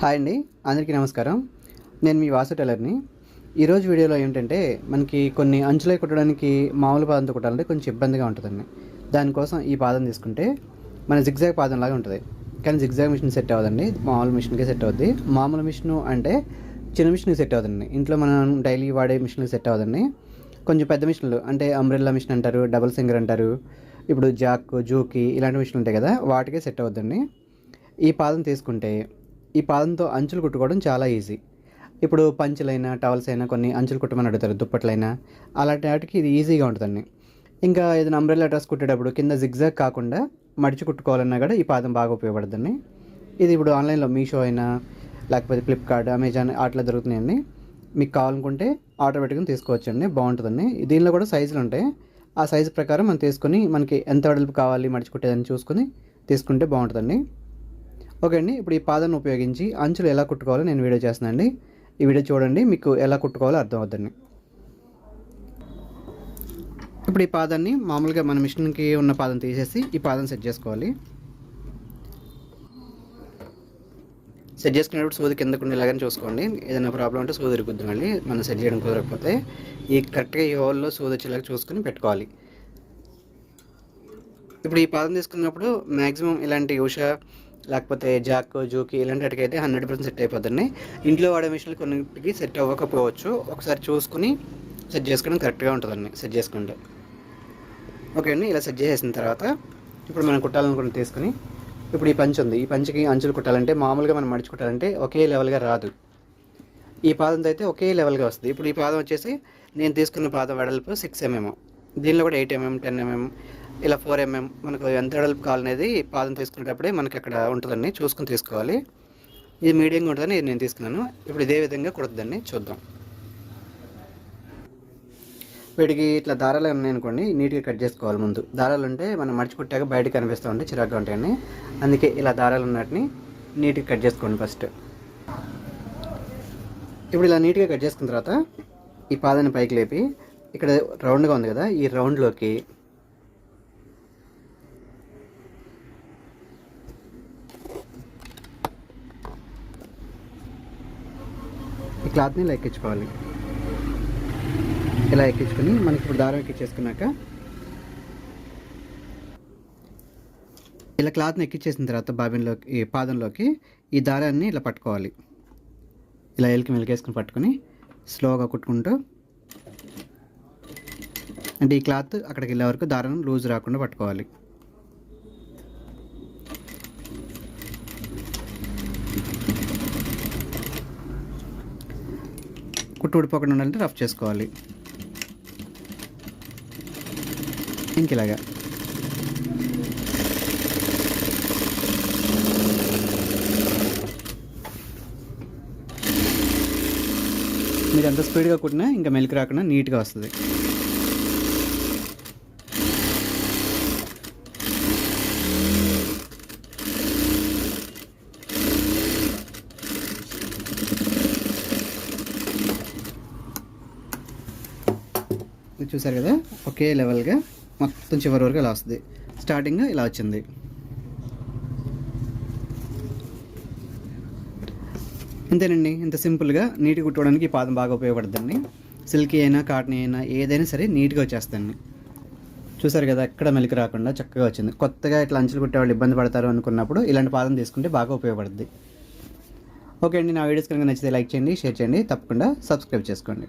Hi అండి. అందరికీ నమస్కారం. నేను మీ వాసు టైలర్ని. ఈరోజు వీడియోలో ఏంటంటే మనకి కొన్ని అంచులై కుట్టడానికి మామూలు పాదంతో కుట్టాలంటే కొంచెం ఇబ్బందిగా ఉంటుందండి. దానికోసం ఈ పాదం తీసుకుంటే మన జిగ్జాగ్ పాదం లాగా ఉంటుంది. కానీ జిగ్జాగ్ మిషన్ సెట్ అవ్వదండి. మామూలు మిషన్కే సెట్ అవుద్ది. మామూలు మిషన్ అంటే చిన్న మిషన్కి సెట్ అవుతుందండి. ఇంట్లో మనం డైలీ వాడే మిషన్కి సెట్ అవ్వదండి కొంచెం పెద్ద మిషన్లు అంటే అంబ్రెల్లా మిషన్ అంటారు డబుల్ సింగర్ అంటారు ఇప్పుడు జాక్ జూకి ఇలాంటి మిషన్లు ఉంటాయి కదా వాటికే సెట్ అవుద్దండి. ఈ పాదం తీసుకుంటే ఈ పాదంతో అంచులు కుట్టుకోవడం చాలా ఈజీ. ఇప్పుడు పంచులైనా టవల్స్ అయినా కొన్ని అంచులు కుట్టమని అడుగుతారు దుప్పట్లైనా. అలాంటి వాటికి ఇది ఈజీగా ఉంటుందండి. ఇంకా ఏదైనా అంబ్రెల్లా డ్రెస్ కుట్టేటప్పుడు కింద జిగ్జాగ్ కాకుండా మడిచి కుట్టుకోవాలన్నా కూడా ఈ పాదం బాగా ఉపయోగపడుతుంది ఇది ఇప్పుడు ఆన్లైన్లో మీషో అయినా లేకపోతే ఫ్లిప్కార్ట్ అమెజాన్ అట్లా దొరుకుతున్నాయండి. మీకు కావాలనుకుంటే ఆర్డర్ పెట్టుకుని తీసుకోవచ్చండి బాగుంటుందండి. దీనిలో కూడా సైజులు ఉంటాయి. ఆ సైజు ప్రకారం మనం తీసుకొని మనకి ఎంత వెడల్పు కావాలి మడిచి కుట్టేదని చూసుకొని తీసుకుంటే బాగుంటుందండి. ఓకే అండి ఇప్పుడు ఈ పాదాన్ని ఉపయోగించి అంచులు ఎలా కుట్టుకోవాలో నేను వీడియో చేస్తున్నానండి. ఈ వీడియో చూడండి మీకు ఎలా కుట్టుకోవాలో అర్థం అవుతుంది. ఇప్పుడు ఈ పాదాన్ని మామూలుగా మన మిషన్కి ఉన్న పాదం తీసేసి ఈ పాదం సెట్ చేసుకోవాలి. సెట్ చేసుకునేటప్పుడు సూది కిందకు ఉండేలాగానే చూసుకోండి. ఏదైనా ప్రాబ్లం ఉంటే సూది ఇరుగుద్ది మనం సెట్ చేయడం కుదరకపోతే ఈ కరెక్ట్గా ఈ హోల్లో సూది వచ్చేలాగా చూసుకొని పెట్టుకోవాలి. ఇప్పుడు ఈ పాదం తీసుకున్నప్పుడు మ్యాక్సిమం ఇలాంటి ఉషా లేకపోతే జాక్ జూకి ఇలాంటి వాటికి అయితే హండ్రెడ్ పర్సెంట్ సెట్ అయిపోతుంది. ఇంట్లో వాడే మిషన్లు కొన్నిటికి సెట్ అవ్వకపోవచ్చు. ఒకసారి చూసుకుని సెట్ చేసుకోవడం కరెక్ట్గా ఉంటుందండి సెట్ చేసుకుంటే. ఓకే అండి ఇలా సెట్ చేసేసిన తర్వాత ఇప్పుడు మనం కుట్టాలనుకుని తీసుకుని ఇప్పుడు ఈ పంచ్ ఉంది. ఈ పంచికి అంచులు కుట్టాలంటే మామూలుగా మనం మడిచి కుట్టాలంటే ఒకే లెవెల్గా రాదు. ఈ పాదంతో అయితే ఒకే లెవెల్గా వస్తుంది. ఇప్పుడు ఈ పాదం వచ్చేసి నేను తీసుకున్న పాదం వెడల్పు సిక్స్ ఎంఎం దీనిలో కూడా ఎయిట్ ఎంఎం టెన్ ఎంఎం ఇలా ఫోర్ ఎంఎం మనకు ఎంత వెడల్పు కావాలనేది పాదం తీసుకునేటప్పుడే మనకి అక్కడ ఉంటుందండి. చూసుకుని తీసుకోవాలి. ఇది మీడియంగా ఉంటుందని ఇది నేను తీసుకున్నాను. ఇప్పుడు ఇదే విధంగా కుడుతుందండి. చూద్దాం. వీటికి ఇట్లా దారాలు ఉన్నాయి అనుకోండి నీట్గా కట్ చేసుకోవాలి ముందు. దారాలు ఉంటే మనం మడిచి కుట్టాక బయటకు కనిపిస్తూ ఉంటే చిరాగ్గా ఉంటాయండి. అందుకే ఇలా దారాలు ఉన్నట్టుని నీట్గా కట్ చేసుకోండి ఫస్ట్. ఇప్పుడు ఇలా నీట్గా కట్ చేసుకున్న తర్వాత ఈ పాదాన్ని పైకి లేపి ఇక్కడ రౌండ్గా ఉంది కదా ఈ రౌండ్లోకి ఈ క్లాత్ని ఇలా ఎక్కించుకోవాలి ఇలా ఎక్కించుకొని మనకి ఇప్పుడు దారం ఎక్కించేసుకున్నాక ఇలా క్లాత్ని ఎక్కించేసిన తర్వాత బాబిన్లోకి ఈ పాదంలోకి ఈ దారాన్ని ఇలా పట్టుకోవాలి. ఇలా ఎలికి మెలికేసుకుని పట్టుకొని స్లోగా కుట్టుకుంటూ అంటే ఈ క్లాత్ అక్కడికి వెళ్ళే వరకు దారం లూజ్ రాకుండా పట్టుకోవాలి. కుట్టు ఊడిపోకుండా ఉండాలంటే రఫ్ చేసుకోవాలి. ఇంక ఇలాగా. మీరు ఎంత స్పీడ్గా కుట్టినా ఇంకా మెలికి రాకుండా నీట్గా వస్తుంది. చూసారు కదా? ఒకే లెవెల్గా మొత్తం చివరి వరకు ఇలా వస్తుంది. స్టార్టింగ్ ఇలా వచ్చింది. అంతేనండి. ఇంత సింపుల్గా నీట్గా కుట్టుకోవడానికి ఈ పాదం బాగా ఉపయోగపడుతుంది సిల్కీ అయినా కాటన్ అయినా ఏదైనా సరే నీట్గా వచ్చేస్తుంది చూసారు కదా? ఎక్కడ మెలికి రాకుండా చక్కగా వచ్చింది. కొత్తగా ఇట్లా అంచులు కుట్టేవాళ్ళు ఇబ్బంది పడతారు అనుకున్నప్పుడు ఇలాంటి పాదం తీసుకుంటే బాగా ఉపయోగపడుద్ది. ఓకే అండి. నా వీడియోస్ కనుక నచ్చితే లైక్ చేయండి షేర్ చేయండి. తప్పకుండా సబ్స్క్రైబ్ చేసుకోండి.